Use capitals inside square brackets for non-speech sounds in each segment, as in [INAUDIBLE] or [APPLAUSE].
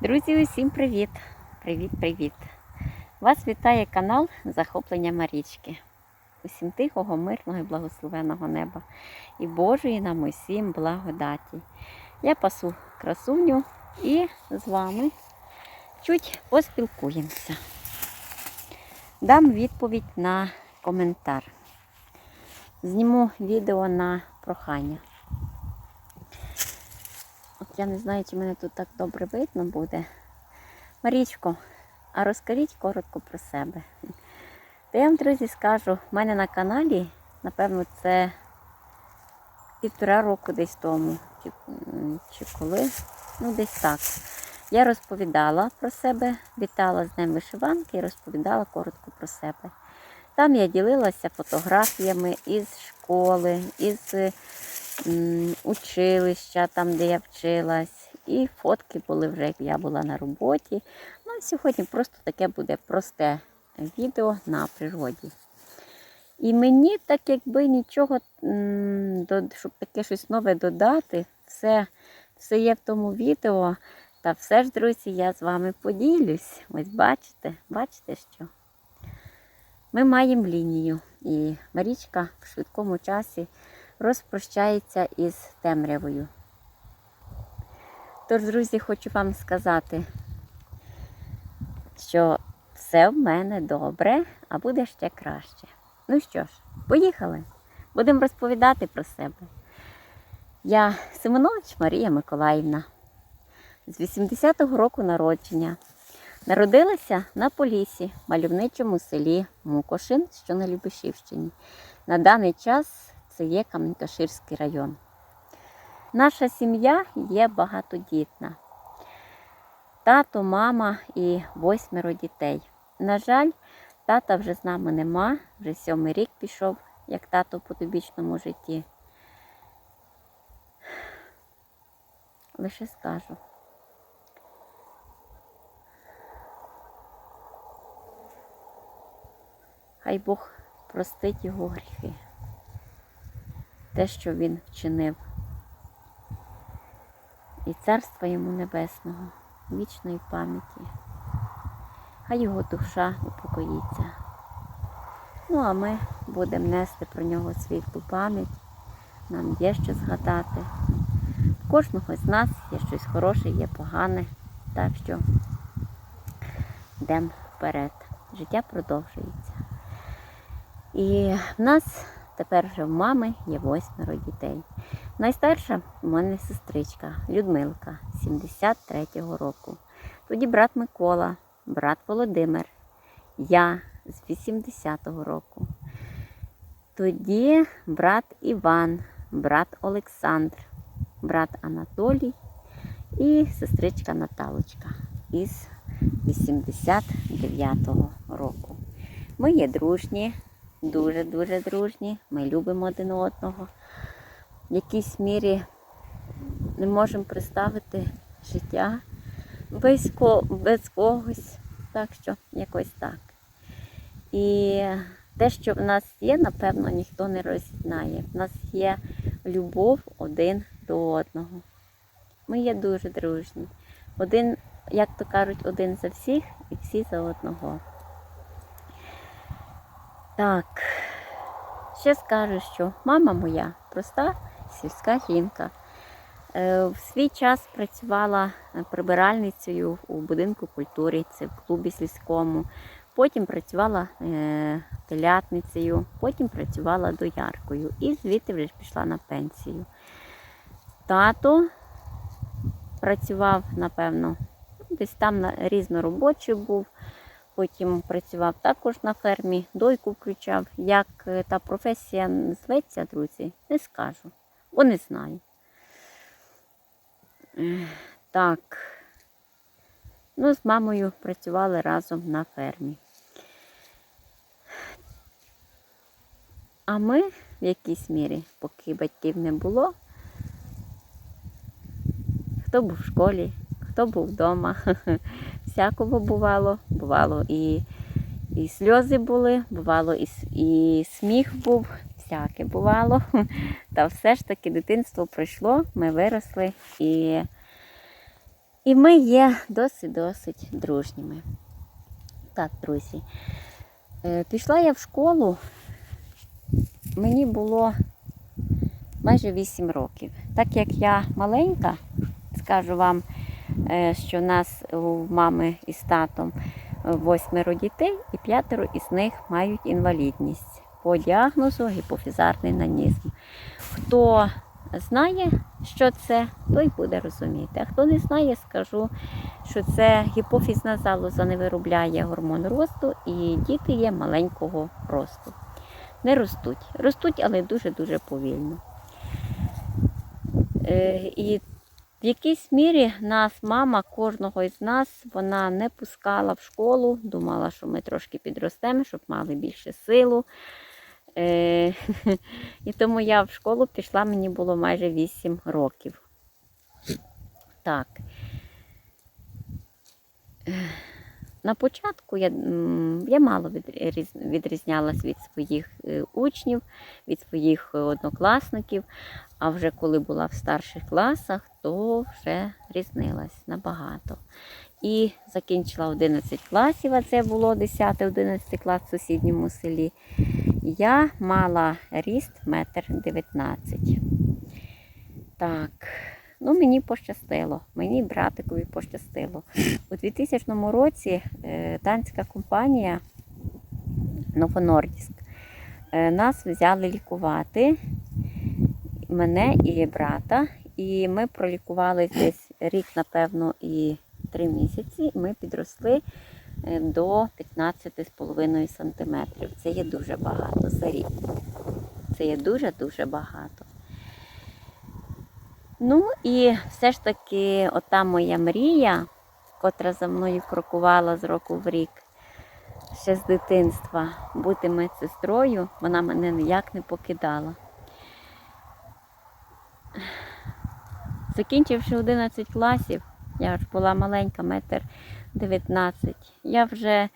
Друзі, усім привіт! Привіт-привіт! Вас вітає канал Захоплення Марічки. Усім тихого, мирного і благословеного неба і Божої нам усім благодаті. Я пасу красуню і з вами чуть поспілкуємося. Дам відповідь на коментар. Зніму відео на прохання. Я не знаю, чи мене тут так добре видно буде. Марічко, а розкажіть коротко про себе. То я вам, друзі, скажу, в мене на каналі, напевно, це півтора року десь тому, чи, чи коли, ну десь так. Я розповідала про себе, вітала з Днем вишиванки і розповідала коротко про себе. Там я ділилася фотографіями із школи, із училища, там, де я вчилась. І фотки були вже, як я була на роботі. Ну, сьогодні просто таке буде просте відео на природі. І мені так якби нічого, щоб таке щось нове додати, все, все є в тому відео. Та все ж, друзі, я з вами поділюсь. Ось бачите, бачите що? Ми маємо лінію, і Марічка в швидкому часі розпрощається із темрявою. Тож, друзі, хочу вам сказати, що все в мене добре, а буде ще краще. Ну що ж, поїхали. Будемо розповідати про себе. Я Симонович Марія Миколаївна з 80-го року народження. Народилася на Полісі, мальовничому селі Мукошин, що на Любешівщині. На даний час є Каменькаширський район. Наша сім'я є багатодітна. Тато, мама і восьмеро дітей. На жаль, тата вже з нами нема, вже сьомий рік пішов, як тато по тобічному житті. Лише скажу. Хай Бог простить його гріхи, те, що він вчинив. І царства йому небесного, вічної пам'яті. Хай його душа упокоїться. Ну, а ми будемо нести про нього світлу пам'ять. Нам є що згадати. В кожного з нас є щось хороше, є погане. Так що йдемо вперед. Життя продовжується. І в нас тепер вже в мами є восьмеро дітей. Найстарша у мене сестричка Людмилка 73-го року. Тоді брат Микола, брат Володимир, я з 80-го року. Тоді брат Іван, брат Олександр, брат Анатолій і сестричка Наталочка із 89-го року. Ми є дружні, дуже-дуже дружні. Ми любимо один одного. В якійсь мірі не можемо представити життя без, ко- без когось. Так що якось так. І те, що в нас є, напевно, ніхто не роззнає. В нас є любов один до одного. Ми є дуже дружні. Один, як то кажуть, один за всіх і всі за одного. Так, ще скажу, що мама моя проста сільська жінка. Е, В свій час працювала прибиральницею у будинку культури, це в клубі сільському. Потім працювала е, телятницею, потім працювала дояркою і звідти вже пішла на пенсію. Тато працював, напевно, десь там різноробочий був. Потім працював також на фермі, дойку включав. Як е, та професія зветься, друзі, не скажу, бо не знаю. Так. Ну, з мамою працювали разом на фермі. А ми в якійсь мірі, поки батьків не було, хто був в школі, хто був вдома, [LAUGHS] всякого бувало. Бувало і, і сльози були, бувало і, і сміх був, всяке бувало. [LAUGHS] Та все ж таки дитинство пройшло, ми виросли і, І ми є досить-досить дружніми. Так, друзі. Е, Пішла я в школу, мені було майже 8 років. Так як я маленька, скажу вам, що в нас у мами із татом е, восьмеро дітей і п'ятеро із них мають інвалідність по діагнозу гіпофізарний нанізм. Хто знає, що це, той буде розуміти. А хто не знає, скажу, що це гіпофізна залоза не виробляє гормон росту, і діти є маленького росту. Не ростуть. Ростуть, але дуже-дуже повільно. Е, І в якійсь мірі нас, мама, кожного із нас, вона не пускала в школу, думала, що ми трошки підростемо, щоб мали більше силу. Е, [LAUGHS] І тому я в школу пішла, мені було майже 8 років. Так. Е, На початку я, я мало відріз- відрізнялась від своїх е, учнів, від своїх однокласників, а вже коли була в старших класах, то вже різнилась набагато. І закінчила 11 класів, а це було 10-11 клас в сусідньому селі. Я мала ріст метр 19. Так, ну мені пощастило, мені братикові пощастило. У 2000 році е, данська компанія Новонордіск е, нас взяли лікувати, мене і брата. І ми пролікували десь рік, напевно, і три місяці. Ми підросли е, до 15,5 см. Це є дуже багато за рік. Це є дуже-дуже багато. Ну і все ж таки, ота моя мрія, котра за мною крокувала з року в рік, ще з дитинства, бути медсестрою, вона мене ніяк не покидала. Закінчивши 11 класів, я ж була маленька, метр 19, я вже,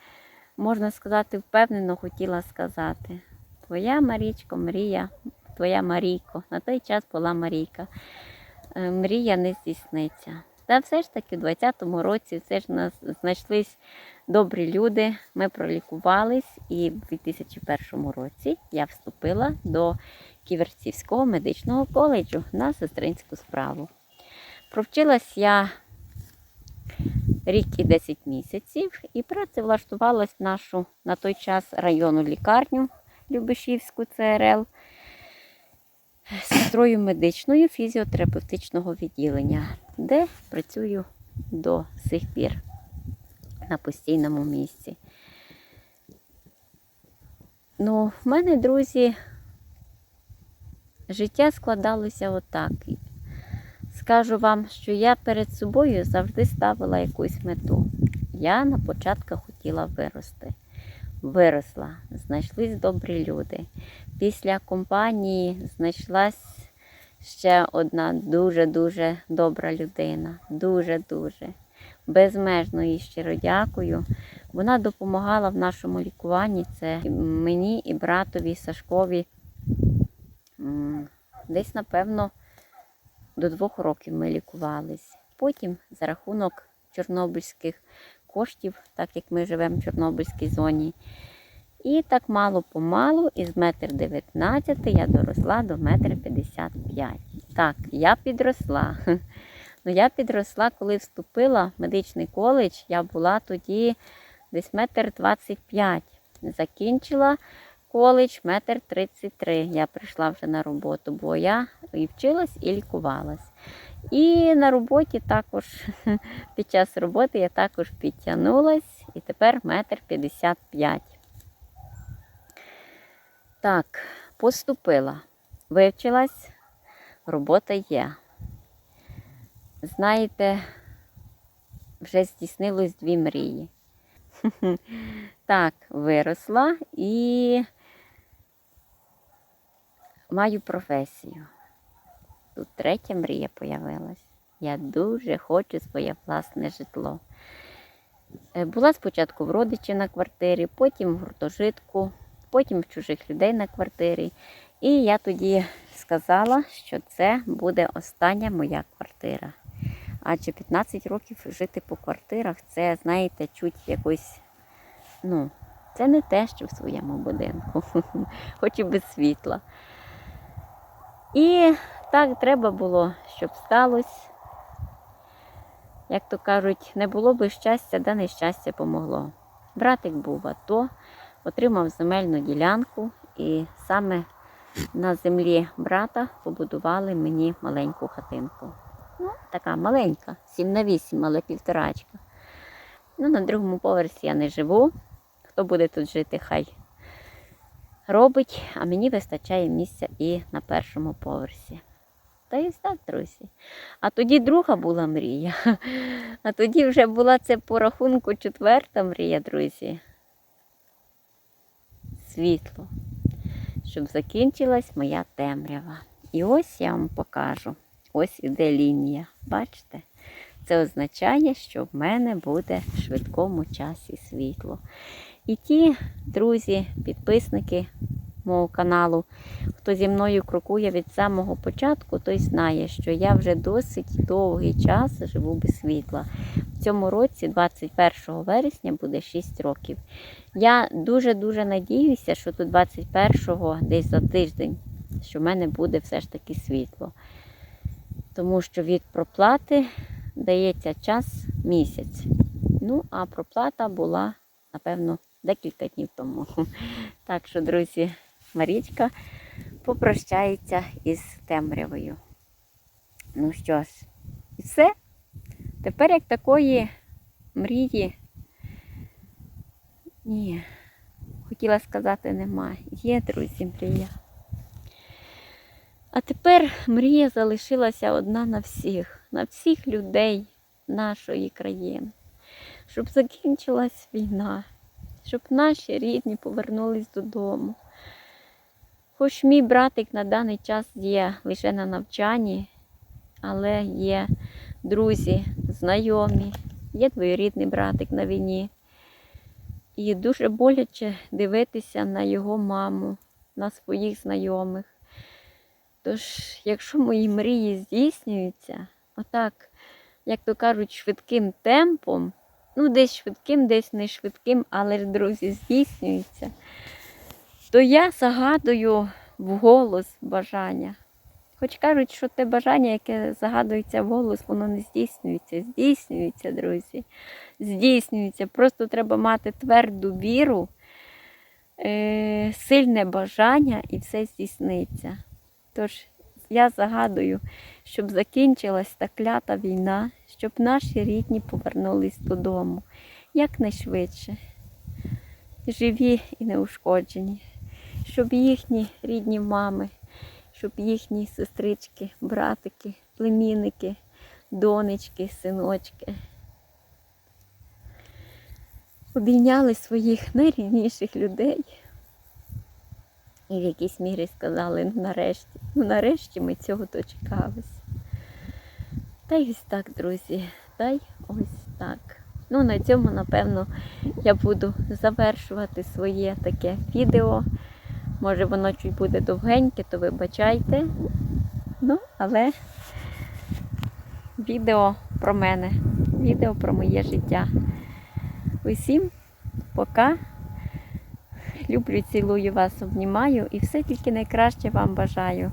можна сказати, впевнено хотіла сказати, твоя Марічко, мрія, твоя Марійко, на той час була Марійка, е, мрія не здійсниться. Та все ж таки, у 20-му році все ж нас знайшлись добрі люди, ми пролікувались, і в 2001 році я вступила до Ківерцівського медичного коледжу на сестринську справу. Провчилась я рік і 10 місяців і працевлаштувалась в нашу на той час районну лікарню Любишівську ЦРЛ з сестрою медичною фізіотерапевтичного відділення, де працюю до сих пір на постійному місці. Ну, в мене, друзі, життя складалося отак. Скажу вам, що я перед собою завжди ставила якусь мету. Я на початку хотіла вирости. Виросла, знайшлись добрі люди. Після компанії знайшлась ще одна дуже-дуже добра людина. Дуже-дуже. Безмежно їй щиро дякую. Вона допомагала в нашому лікуванні. Це мені і братові Сашкові. Десь, напевно, до двох років ми лікувались. Потім за рахунок чорнобильських коштів, так як ми живемо в Чорнобильській зоні. І так мало-помалу, із метр 19 я доросла до метр 55. Так, я підросла. Ну, я підросла, коли вступила в медичний коледж, я була тоді десь метр 25. Закінчила коледж метр 33. Я прийшла вже на роботу, бо я і вчилась, і лікувалась. І на роботі також, [LAUGHS] під час роботи я також підтягнулась і тепер метр 55. Так, поступила, вивчилась, робота є. Знаєте, вже здійснилось дві мрії. [LAUGHS] Так, виросла і маю професію. Тут третя мрія появилась. Я дуже хочу своє власне житло. Е, Була спочатку в родичів на квартирі, потім в гуртожитку, потім в чужих людей на квартирі. І я тоді сказала, що це буде остання моя квартира. Адже 15 років жити по квартирах, це, знаєте, чуть якось, ну, це не те, що в своєму будинку, [LAUGHS] хоч і без світла. І так треба було, щоб сталося. Як то кажуть, не було би щастя, да нещастя помогло. Братик був АТО, отримав земельну ділянку, і саме на землі брата побудували мені маленьку хатинку. Ну, така маленька, 7 на 8, але півторачка. Ну, на другому поверсі я не живу. Хто буде тут жити, хай робить, а мені вистачає місця і на першому поверсі. Та ось так, друзі. А тоді друга була мрія. А тоді вже була це по рахунку четверта мрія, друзі. Світло. Щоб закінчилась моя темрява. І ось я вам покажу. Ось іде лінія. Бачите? Це означає, що в мене буде в швидкому часі світло. І ті друзі, підписники мого каналу, хто зі мною крокує від самого початку, той знає, що я вже досить довгий час живу без світла. В цьому році, 21 вересня, буде 6 років. Я дуже-дуже надіюся, що до 21-го, десь за тиждень, що в мене буде все ж таки світло. Тому що від проплати дається час місяць. Ну, а проплата була, напевно, декілька днів тому. [LAUGHS] Так що, друзі, Марічка попрощається із темрявою. Ну що ж, і все. Тепер як такої мрії. Ні, хотіла сказати, нема. Є, друзі, мрія. А тепер мрія залишилася одна на всіх, на всіх людей нашої країни, щоб закінчилась війна, щоб наші рідні повернулись додому. Хоч мій братик на даний час є лише на навчанні, але є друзі, знайомі, є двоюрідний братик на війні. І дуже боляче дивитися на його маму, на своїх знайомих. Тож, якщо мої мрії здійснюються, отак, як то кажуть, швидким темпом, ну десь швидким, десь не швидким, але ж, друзі, здійснюються, то я загадую вголос бажання. Хоч кажуть, що те бажання, яке загадується вголос, воно не здійснюється. Здійснюється, друзі. Здійснюється. Просто треба мати тверду віру, е- сильне бажання і все здійсниться. Тож я загадую, щоб закінчилась та клята війна, щоб наші рідні повернулись додому якнайшвидше, живі і неушкоджені, щоб їхні рідні мами, щоб їхні сестрички, братики, племінники, донечки, синочки обійняли своїх найрідніших людей. І в якійсь мірі сказали, ну нарешті, ну нарешті ми цього дочекались. Та й ось так, друзі, та й ось так. Ну, на цьому, напевно, я буду завершувати своє таке відео. Може, воно чуть буде довгеньке, то вибачайте. Ну, але відео про мене, відео про моє життя. Усім пока. Люблю, цілую вас, обнімаю і все тільки найкраще вам бажаю.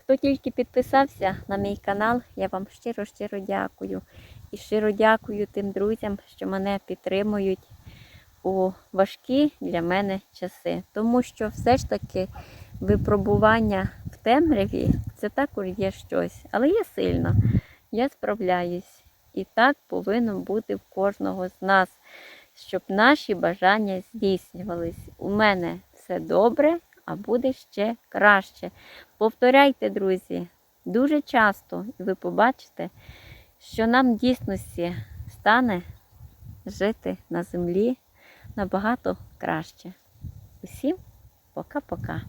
Хто тільки підписався на мій канал, я вам щиро-щиро дякую. І щиро дякую тим друзям, що мене підтримують у важкі для мене часи. Тому що все ж таки випробування в темряві це також є щось. Але я сильна, я справляюсь. І так повинно бути в кожного з нас щоб наші бажання здійснювались. У мене все добре, а буде ще краще. Повторяйте, друзі, дуже часто, і ви побачите, що нам дійсності стане жити на землі набагато краще. Усім пока-пока.